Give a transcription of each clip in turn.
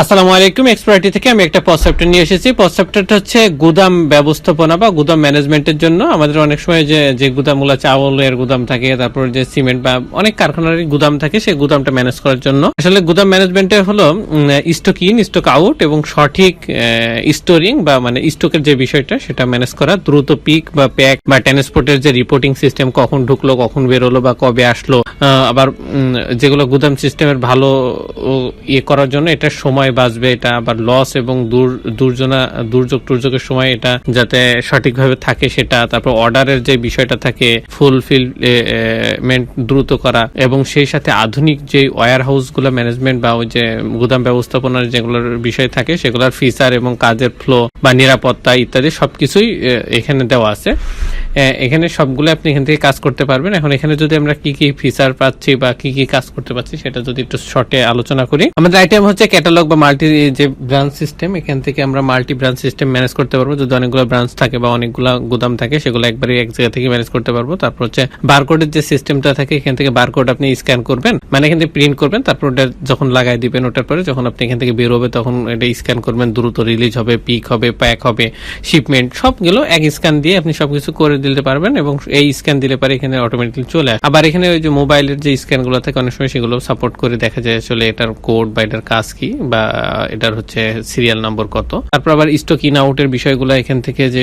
আসসালামু আলাইকুম এক্সপার্টি থেকে আমি একটা পসেপ্টার নিয়ে এসেছি। পসেপ্টারটা হচ্ছে গুদাম ব্যবস্থাপনা বা গুদাম ম্যানেজমেন্টের জন্য। আমাদের অনেক সময় যে যে গুদামগুলো চাউলের গুদাম থাকে, তারপর যে সিমেন্ট বা অনেক কারখানার গুদাম থাকে, সেই গুদামটা ম্যানেজ করার জন্য। আসলে গুদাম ম্যানেজমেন্টের হলো স্টক ইন স্টক আউট এবং সঠিক স্টোরিং বা মানে স্টকের যে বিষয়টা, সেটা ম্যানেজ করা। দ্রুত পিক বা প্যাক বা ট্রান্সপোর্টের যে রিপোর্টিং সিস্টেম কখন ঢুকলো, কখন বেরোলো বা কবে আসলো আবার যেগুলো গুদাম সিস্টেমের ভালো ইয়ে করার জন্য এটা সময় বাঁচবে এটা, আবার লস এবং দূর দুর্যোগ টুর্যোগের সময় এটা যাতে সঠিকভাবে থাকে সেটা, তারপর অর্ডারের যে বিষয়টা থাকে ফুলফিলমেন্ট দ্রুত করা এবং সেই সাথে আধুনিক যে ওয়্যার হাউসগুলো ম্যানেজমেন্ট বা ওই যে গুদাম ব্যবস্থাপনার যেগুলোর বিষয় থাকে, সেগুলোর ফিচার এবং কাজের ফ্লো বা নিরাপত্তা ইত্যাদি সবকিছুই এখানে দেওয়া আছে। এখানে সবগুলো আপনি এখান থেকে কাজ করতে পারবেন। এখন এখানে যদি আমরা কি কি ফিচার পাচ্ছি বা কি কি কাজ করতে পারছি, সেটা যদি একটু শর্টে আলোচনা করি। আমাদের আইটেম হচ্ছে ক্যাটালগ বা মাল্টি যে ব্রাঞ্চ সিস্টেম এখান থেকে আমরা মাল্টি ব্রাঞ্চ সিস্টেম ম্যানেজ করতে পারব। যদি অনেকগুলো ব্রাঞ্চ থাকে বা অনেকগুলো গুদাম থাকে, সেগুলো একবারে এক জায়গা থেকে ম্যানেজ করতে পারব। তারপর হচ্ছে বারকোডের যে সিস্টেমটা থাকে, এখান থেকে বারকোড আপনি স্ক্যান করবেন। মানে এখান থেকে প্রিন্ট করবেন, তারপর ওটা যখন লাগাই দিবেন ওটার পরে যখন আপনি এখান থেকে বেরোবে তখন এটা স্ক্যান করবেন। দ্রুত রিলিজ হবে পিক হবে প্যাক হবে শিপমেন্ট সবগুলো এক স্ক্যান দিয়ে আপনি সবকিছু করে দিতে পারবেন এবং এই স্ক্যান দিলে পারে এখানে অটোমেটিকলি চলে আসে। আবার এখানে ওই যে মোবাইলের যে স্ক্যানগুলো থাকে, অনেক সময় সেগুলো সাপোর্ট করে দেখা যায় আসলে এটার কোড বা এটার কাজ কি বা এটার হচ্ছে সিরিয়াল নম্বর কত। তারপর আবার স্টক ইন আউটের বিষয়গুলো এখান থেকে যে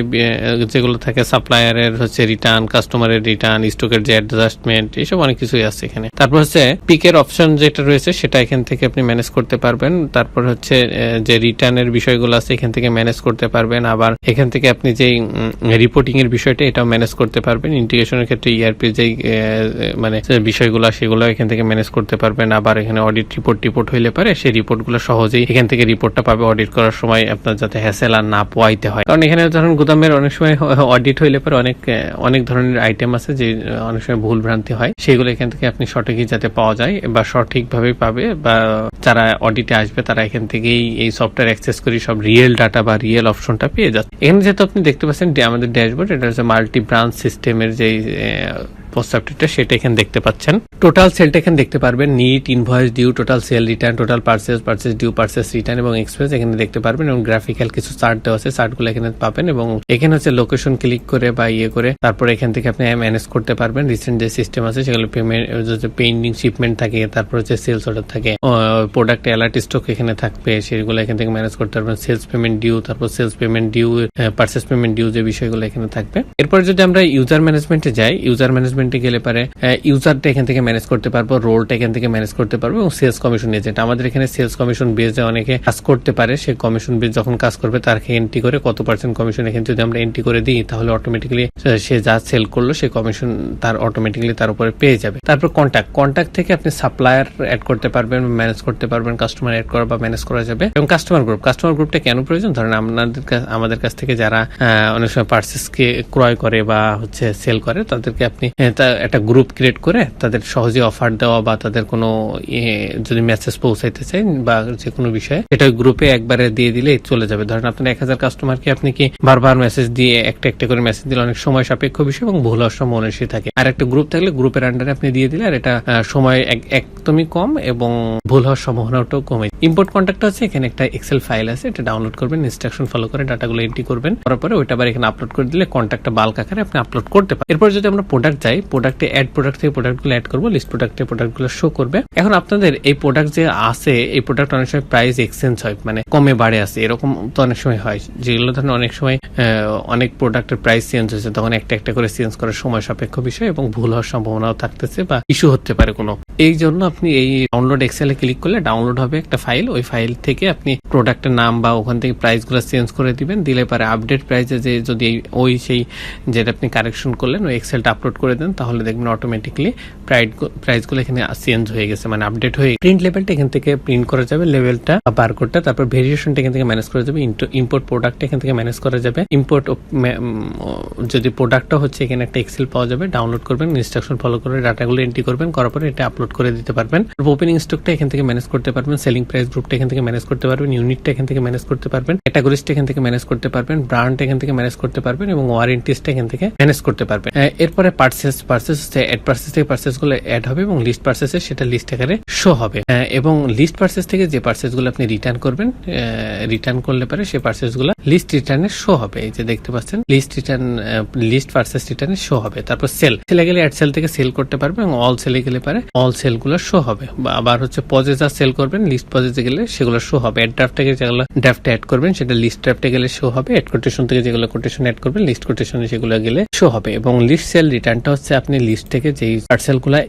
যেগুলো থাকে সাপ্লায়ারের হচ্ছে রিটার্ন কাস্টমারের রিটার্ন স্টকের যে অ্যাডজাস্টমেন্ট এইসব অনেক কিছুই আছে এখানে। তারপর হচ্ছে পিকের অপশন যেটা রয়েছে সেটা এখান থেকে আপনি ম্যানেজ করতে পারবেন। তারপর হচ্ছে যে রিটার্নের বিষয়গুলো আছে এখান থেকে ম্যানেজ করতে পারবেন। আবার এখান থেকে আপনি যে রিপোর্টিং এর বিষয়টা এটাও ম্যানেজ করতে পারবেন। ইন্টিগ্রেশনের ক্ষেত্রে ইআরপি যেই আহ, মানে বিষয়গুলো সেগুলো এখান থেকে ম্যানেজ করতে পারবেন। আবার এখানে অডিট রিপোর্ট টিপোর্ট হইলে পারে সেই রিপোর্টগুলো সহজেই এখান থেকে রিপোর্টটা পাবে অডিট করার সময় আপনার যাতে হ্যাসেল আর না পোয়াইতে হয়। কারণ এখানে ধরুন গুদামের অনেক সময় অডিট হইলে পরে অনেক অনেক ধরনের আইটেম আছে যে, অনেক সময় ভুল ভ্রান্তি হয়। সেগুলো এখান থেকে আপনি সঠিকই যাতে পাওয়া যায় বা সঠিকভাবে পাবে বা যারা অডিটে আসবে তারা এখান থেকেই এই সফটওয়্যার অ্যাক্সেস করে সব রিয়েল ডাটা বা রিয়েল অপশনটা পেয়ে যাচ্ছে। এখানে যেহেতু আপনি দেখতে পাচ্ছেন আমাদের ড্যাশবোর্ড এটা হচ্ছে মাল্টি ব্রাঞ্চ সিস্টেমের যে প্রস্তাবটা সেটা এখানে দেখতে পাচ্ছেন। টোটাল সেলটা এখানে দেখতে পারবেন। Net invoice due total sale return total purchase purchase due purchase return এবং এক্সপ্রেস এখানে দেখতে পারবেন এবং গ্রাফিক্যাল কিছু চার্ট দেওয়া আছে। চার্টগুলো এখানে পাবেন এবং এখানে হচ্ছে লোকেশন ক্লিক করে বা ইয়ে করে তারপর এখান থেকে আপনি ম্যানেজ করতে পারবেন। রিসেন্ট যে সিস্টেম আছে, সেগুলো পেমেন্ট পেন্ডিং শিপমেন্ট থাকে, তারপর হচ্ছে সেলস অর্ডার থাকে। প্রোডাক্ট অ্যালার্ট স্টক এখানে থাকবে, সেগুলো এখান থেকে ম্যানেজ করতে পারবেন। সেলস পেমেন্ট ডিউ তারপর sales payment due purchase payment due যে বিষয়গুলো এখানে থাকবে। এরপর যদি আমরা ইউজার ম্যানেজমেন্টে যাই ইউজার ম্যানেজমেন্টে গেলে পারে ইউজারটা এখান থেকে ম্যানেজ করতে পারব রোলটা এখান থেকে ম্যানেজ করতে পারব এবং সেলস কমিশন এজেন্ট আমাদের এখানে সেলস কমিশন বেজে অনেকে কাজ করতে পারে, সে কমিশন বেজ যখন কাজ করবে তাকে এন্ট্রি করে কত পার্সেন্ট কমিশন এখানে যদি আমরা এন্ট্রি করে দিই, তাহলে অটোমেটিক্যালি সে যা সেল করল সে কমিশন তার অটোমেটিক্যালি তার উপরে পেয়ে যাবে। তারপর কন্ট্যাক্ট কন্ট্যাক্ট থেকে আপনি সাপ্লায়ার অ্যাড করতে পারবেন ম্যানেজ করতে পারবেন কাস্টমার অ্যাড করা বা ম্যানেজ করা যাবে এবং কাস্টমার গ্রুপ কাস্টমার গ্রুপটা কেন প্রয়োজন? ধরেন আপনাদের আমাদের কাছ থেকে যারা অনেক সময় পার্সেস কে ক্রয় করে বা হচ্ছে সেল করে, তাদেরকে আপনি তা- একটা গ্রুপ ক্রিয়েট করে তাদের সহজে অফার দেওয়া বা তাদের কোনো যদি মেসেজ পৌঁছাইতে চাই বা যে কোনো বিষয়ে, এটা গ্রুপে একবারে দিয়ে দিলে চলে যাবে। ধরেন আপনার এক হাজার কাস্টমারকে আপনি কি বারবার মেসেজ দিয়ে একটা একটা করে মেসেজ দিলে অনেক সময় সাপেক্ষ বিষয় এবং ভুল বেশি থাকে। আর একটা গ্রুপ থাকলে গ্রুপের আন্ডারে আপনি দিয়ে দিলে আর এটা সময় একদমই কম এবং ভুল হওয়ার সম্ভাবনাটাও কমে। ইম্পোর্ট কন্ট্যাক্ট আছে, এখানে একটা এক্সেল ফাইল আছে, এটা ডাউনলোড করবেন ইনস্ট্রাকশন ফলো করে ডাটাগুলো এন্ট্রি করবেন, করার পরে ওইটা আবার এখানে আপলোড করে দিলে কন্ট্যাক্টটা বাল্ক আকারে আপনি আপলোড করতে পারেন। এরপর যদি আমরা প্রোডাক্ট যাই প্রোডাক্টে অ্যাড প্রোডাক্ট থেকে প্রোডাক্টগুলো অ্যাড করব লিস্ট প্রোডাক্টে প্রোডাক্টগুলো শো করবে। এখন আপনাদের এই প্রোডাক্ট যে আছে, এই প্রোডাক্ট অনেক সময় প্রাইস এক্সচেঞ্জ হয় মানে কমে বাড়ে আছে, এরকম তো অনেক সময় হয়। যেগুলো ধরেন অনেক সময় অনেক প্রোডাক্টের প্রাইস চেঞ্জ হয়েছে, তখন একটা একটা করে চেঞ্জ করার সময় সাপেক্ষ বিষয় এবং ভুল হওয়ার সম্ভাবনাও থাকতেছে বা ইস্যু হতে পারে কোনো। এই জন্য আপনি এই ডাউনলোড এক্সেলে ক্লিক করলে ডাউনলোড হবে একটা ফাইল ওই ফাইল থেকে আপনি প্রোডাক্টের নাম বা ওখান থেকে প্রাইসগুলো চেঞ্জ করে দিবেন, দিলে পারে আপডেট প্রাইসে যে যদি ওই সেই যেটা আপনি কারেকশন করলেন, ওই এক্সেলটা আপলোড করে দেন তাহলে দেখবেন অটোমেটিকলি প্রাইস প্রাইসগুলো এখানে চেঞ্জ হয়ে গেছে মানে আপডেট হয়ে প্রিন্ট লেভেলটা এখান থেকে প্রিন্ট করা যাবে লেভেলটা বারকোডটা তারপর ভেরিয়েশনটা এখান থেকে ম্যানেজ করা যাবে ইম্পোর্ট প্রোডাক্ট এখান থেকে ম্যানেজ করা যাবে। ইম্পোর্ট যদি প্রোডাক্টটা হচ্ছে, এখানে একটা এক্সেল পাওয়া যাবে ডাউনলোড করবেন ইনস্ট্রাকশন ফলো করে ডাটাগুলো এন্ট্রি করবেন, করার পরে এটা আপলোড করে দিতে পারবেন। ওপেনিং স্টকটা এখান থেকে ম্যানেজ করতে পারবেন সেলিং প্রাইস গ্রুপটা এখান থেকে ম্যানেজ করতে পারবেন ইউনিটটা এখান থেকে ম্যানেজ করতে পারবেন ক্যাটাগরিজটা এখান থেকে ম্যানেজ করতে পারবেন ব্র্যান্ড এখান থেকে ম্যানেজ করতে পারবেন এবং ওয়ারেন্টিসটা এখান থেকে ম্যানেজ করতে পারবেন। এরপরে পার্সেস পার্সেস পার্সেস হচ্ছে অ্যাড পার্সেস থেকে পার্সেসগুলো অ্যাড হবে এবং লিস্ট পার্সেসে সেটা লিস্ট আকারে শো হবে। এবং লিস্ট পার্সেস থেকে যে পার্সেসগুলো আপনি রিটার্ন করবেন রিটার্ন করলে পারে সেই পার্সেসগুলো লিস্ট রিটার্নে শো হবে। এই যে দেখতে পাচ্ছেন লিস্ট রিটার্ন লিস্ট পার্সেস রিটার্নে শো হবে। তারপর সেল সেলে গেলে অ্যাড সেল থেকে সেল করতে পারবে এবং অল সেলে গেলে পারে অল সেলগুলো শো হবে। আবার হচ্ছে পজে যা সেল করবেন লিস্ট পজেতে গেলে সেগুলো শো হবে। অ্যাড ড্রাফট যেগুলো ড্রাফটে অ্যাড করবেন, সেটা লিস্ট ড্রাফটে গেলে শো হবে। অ্যাড কোটেশন থেকে যেগুলো কোটেশন অ্যাড করবেন লিস্ট কোটেশনে সেগুলো গেলে শো হবে। এবং লিস্ট সেল রিটার্নটা হচ্ছে আপনি লিস্ট থেকে যেই পার্সেলগুলা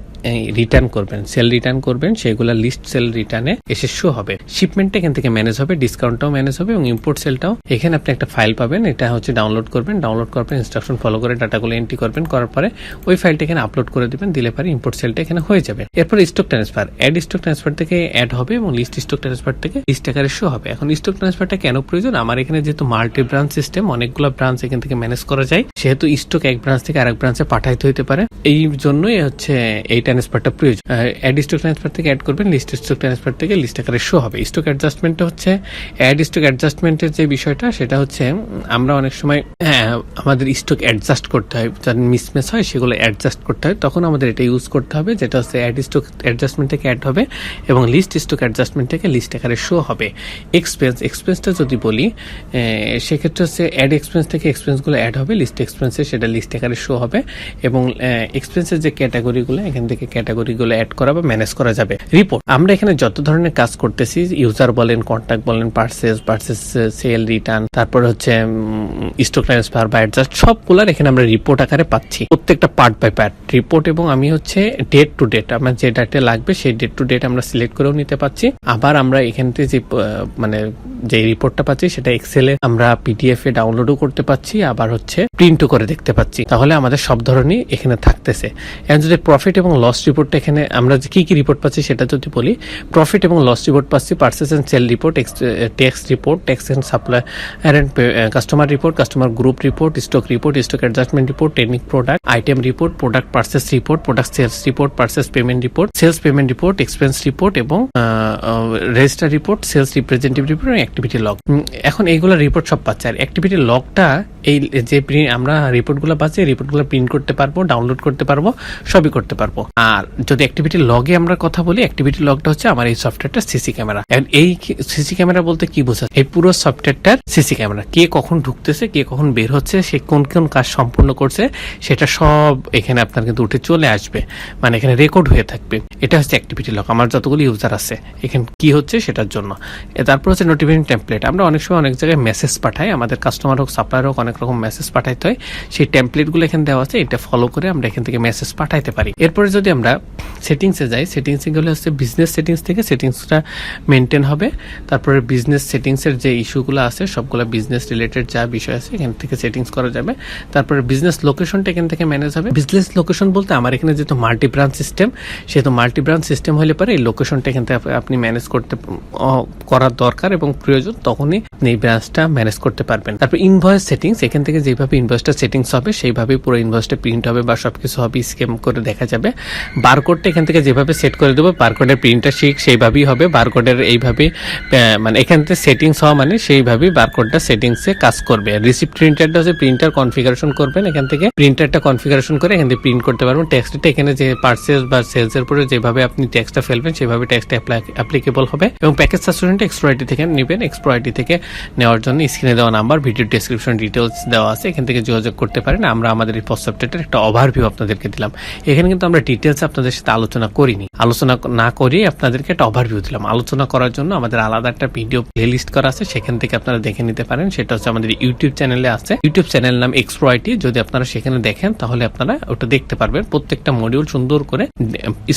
রিটার্ন করবেন সেল রিটার্ন করবেন সেগুলো লিস্ট সেল রিটার্নে এসে শো হবে। শিপমেন্টটা এখান থেকে ম্যানেজ হবে ডিসকাউন্টটাও ম্যানেজ হবে এবং ইম্পোর্ট সেলটাও এখানে আপনি একটা ফাইল পাবেন, এটা হচ্ছে ডাউনলোড করবেন ডাউনলোড করার পর ইনস্ট্রাকশন ফলো করে ডাটাগুলো এন্ট্রি করবেন, করার পরে ওই ফাইলটা এখানে আপলোড করে দিবেন, দিলে পরে ইম্পোর্ট সেলটা এখানে হয়ে যাবে। এরপর stock transfer add stock transfer থেকে অ্যাড হবে এবং লিস্ট স্টক ট্রান্সফার থেকে লিস্ট আকারে শো হবে। এখন স্টক ট্রান্সফারটা কেন প্রয়োজন? আমার এখানে যেহেতু মাল্টি ব্রাঞ্চ সিস্টেম অনেকগুলো ব্রাঞ্চ এখান থেকে ম্যানেজ করা যায়, সেহেতু স্টক এক ব্রাঞ্চ থেকে আরেক ব্রাঞ্চে পাঠাইতে হইতে পারে। এই জন্যই হচ্ছে এই ট্রান্সফারটা প্রয়োজন। অ্যাড স্টক ট্রান্সফার থেকে অ্যাড করবেন লিস্ট স্টক ট্রান্সফার থেকে লিস্ট আকারে শো হবে। স্টক অ্যাডজাস্টমেন্টটা হচ্ছে অ্যাড স্টক অ্যাডজাস্টমেন্টের যে বিষয়টা সেটা হচ্ছে আমরা অনেক সময় হ্যাঁ, আমাদের স্টক অ্যাডজাস্ট করতে হয়। যার মিসম্যাচ হয় সেগুলো অ্যাডজাস্ট করতে হয়। তখন আমাদের এটা ইউজ করতে হবে যেটা হচ্ছে অ্যাড স্টক অ্যাডজাস্টমেন্ট থেকে অ্যাড হবে এবং লিস্ট স্টক অ্যাডজাস্টমেন্ট থেকে লিস্ট আকারে শো হবে। এক্সপেন্স এক্সপেন্সটা যদি বলি সেক্ষেত্রে হচ্ছে অ্যাড এক্সপেন্স থেকে এক্সপেন্সগুলো অ্যাড হবে। লিস্ট এক্সপেন্সে সেটা লিস্ট আকারে শো হবে এবং এক্সপেন্সের যে ক্যাটাগরিগুলো এখান থেকে ক্যাটাগরিগুলো অ্যাড করা বা ম্যানেজ করা যাবে। রিপোর্ট আমরা এখানে যত ধরনের কাজ করতেছি ইউজার বলেন কন্ট্যাক্ট বলেন পার্সেস পার্সেস সেল রিটার্ন তারপরে হচ্ছে স্টক ট্রান্সফার বা অ্যাডজাস্ট সবগুলার এখানে আমরা রিপোর্ট আকারে পাচ্ছি। প্রত্যেকটা পার্ট বাই পার্ট রিপোর্ট এবং আমি হচ্ছে ডেট টু ডেট আমার যে ডেটে লাগবে, সেই ডেট টু ডেট আমরা সিলেক্ট করেও নিতে পাচ্ছি। আবার আমরা এখান থেকে যে মানে যে রিপোর্টটা পাচ্ছি, সেটা এক্সেলে আমরা পিডিএফ এ ডাউনলোডও করতে পাচ্ছি, আবার হচ্ছে প্রিন্টও করে দেখতে পাচ্ছি। তাহলে আমাদের সব ধরনের এখানে থাকতেছে। এখন যদি প্রফিট এবং লস রিপোর্টটা এখানে আমরা কি কি রিপোর্ট পাচ্ছি সেটা যদি বলি প্রফিট এবং লস রিপোর্ট পাচ্ছি purchase and sale report tax report tax and supply and customer report customer group report stock report stock adjustment report technique product item report product purchase report product sales report purchase payment report sales payment report expense report এবং register report sales representative report এবং activity log এখন এইগুলো report সব পাচ্ছে। আর activity লগটা এই যে আমরা রিপোর্টগুলো পাচ্ছি রিপোর্টগুলো প্রিন্ট করতে পারব ডাউনলোড করতে পারব, সবই করতে পারব। আর যদি অ্যাক্টিভিটি লগে আমরা কথা বলি অ্যাক্টিভিটি লগটা হচ্ছে আমার এই সফটওয়্যারটা সিসি ক্যামেরা এই সিসি ক্যামেরা বলতে কি বোঝাচ্ছে এই পুরো সফটওয়্যারটার সিসি ক্যামেরা কে কখন ঢুকতেছে, কে কখন বের হচ্ছে, সে কোন কোন কাজ সম্পূর্ণ করছে, সেটা সব এখানে আপনার কিন্তু উঠে চলে আসবে। মানে এখানে রেকর্ড হয়ে থাকবে। এটা হচ্ছে অ্যাক্টিভিটি লগ আমার যতগুলো ইউজার আছে, এখানে কি হচ্ছে সেটার জন্য। তারপর হচ্ছে নোটিফিকেশন টেমপ্লেট আমরা অনেক সময় অনেক জায়গায় মেসেজ পাঠাই। আমাদের কাস্টমার হোক সাপ্লায়ার হোক, অনেক রকম মেসেজ পাঠাইতে হয়। সেই টেমপ্লেটগুলো এখানে দেওয়া আছে। এটা ফলো করে আমরা এখান থেকে মেসেজ পাঠাইতে পারি। এরপরে যদি আমরা সেটিংসে যাই সেটিংসে গেলে হচ্ছে বিজনেস সেটিংস থেকে সেটিংসটা মেনটেন হবে। তারপরে বিজনেস সেটিংসের যে ইস্যুগুলো আছে, সবগুলো বিজনেস রিলেটেড যা বিষয় আছে, এখান থেকে সেটিংস করা যাবে। তারপরে বিজনেস লোকেশনটা এখান থেকে ম্যানেজ হবে। বিজনেস লোকেশন বলতে আমার এখানে যেহেতু মাল্টি ব্রাঞ্চ সিস্টেম সেহেতু মাল্টি ব্রাঞ্চ সিস্টেম হলে পরে এই লোকেশনটা এখান থেকে আপনি ম্যানেজ করতে করার দরকার এবং প্রয়োজন, তখনই এই ব্রাঞ্চটা ম্যানেজ করতে পারবেন। তারপর ইনভয়েস সেটিংস এখান থেকে যেভাবে ইনভয়েসটা সেটিংস হবে, সেইভাবেই পুরো ইনভয়েসটা প্রিন্ট হবে। বা সবকিছু হবে স্ক্যাম করে দেখা যাবে। বারকোডটা এখান থেকে যেভাবে সেট করে দেবো বারকোডের প্রিন্টটা শিখ সেইভাবেই হবে। বারকোডের এইভাবে মানে এখান থেকে সেটিংস হওয়া মানে সেইভাবেই বারকোডটা সেটিংসে কাজ করবে। রিসিপ্ট প্রিন্টারটা হচ্ছে প্রিন্টার কনফিগারেশন করবেন, এখান থেকে প্রিন্টারটা কনফিগারেশন করে এখান থেকে প্রিন্ট করতে পারবেন। টেক্সটটা এখানে যে পার্সেস বা সেলস এর উপরে যেভাবে আপনি ট্যাক্সটা ফেলবেন, সেভাবে ট্যাক্সটা অ্যাপ্লিকেবল হবে। এবং প্যাকেজ সাসপেন্সটা এক্সপ্রো থেকে নেবেন। এক্সপ্রো থেকে নেওয়ার জন্য স্ক্রিনে দেওয়া নাম্বার ভিডিও ডেসক্রিপশন ডিটেলস দেওয়া আছে। এখান থেকে যোগাযোগ করতে পারেন। আমরা আমাদের এই সফটওয়্যারটার একটা ওভারভিউ আপনাদেরকে দিলাম। এখানে কিন্তু আমরা ডিটেলস আপনাদের সাথে আলোচনা করিনি। আলোচনা না করে আপনাদেরকে একটা ওভারভিউ দিলাম। আলোচনা করার জন্য আমাদের আলাদা একটা ভিডিও প্লেলিস্ট করা আছে। সেখান থেকে আপনারা দেখে নিতে পারেন। সেটা হচ্ছে আমাদের ইউটিউব চ্যানেলে আছে। ইউটিউব চ্যানেল নাম এক্সপ্রো যদি আপনারা সেখানে দেখেন, তাহলে আপনারা ওটা দেখতে পারবেন। প্রত্যেকটা মডিউল সুন্দর করে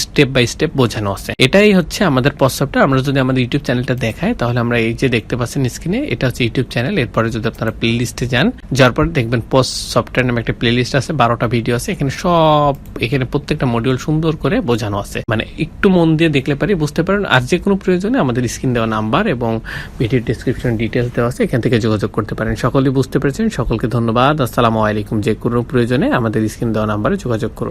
স্টেপ বাই স্টেপ বোঝানো আছে। এটাই হচ্ছে আমাদের সফটওয়্যার আমরা যদি আমাদের ইউটিউব চ্যানেলটা দেখাই, তাহলে আমরা এই যে দেখতে পাচ্ছেন স্ক্রিনে এটা হচ্ছে ইউটিউব চ্যানেল এরপরে যদি আপনারা প্লে লিস্টে যান যার পরে দেখবেন পোস্ট সফটওয়্যার নামে একটা প্লে লিস্ট আছে। বারোটা ভিডিও আছে। এখানে সব, এখানে প্রত্যেকটা মডিউল সুন্দর করে বোঝানো আছে। মানে একটু মন দিয়ে দেখলে পারি, বুঝতে পারেন। আর যে কোনো প্রয়োজনে আমাদের স্ক্রিন দেওয়া নাম্বার এবং ভিডিও ডিসক্রিপশন ডিটেলস দেওয়া আছে, এখান থেকে যোগাযোগ করতে পারেন। সকলেই বুঝতে পেরেছেন। সকলকে ধন্যবাদ। আসসালামু আলাইকুম। যে কোনো প্রয়োজনে আমাদের স্ক্রিন দেওয়া নাম্বারে যোগাযোগ করুন।